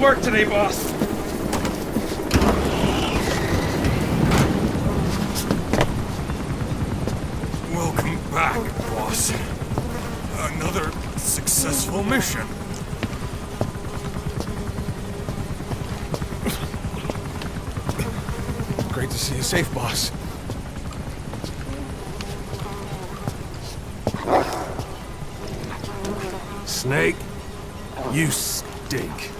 work today, boss. Welcome back, boss. Another successful mission. Great to see you safe, boss. Snake, you stink.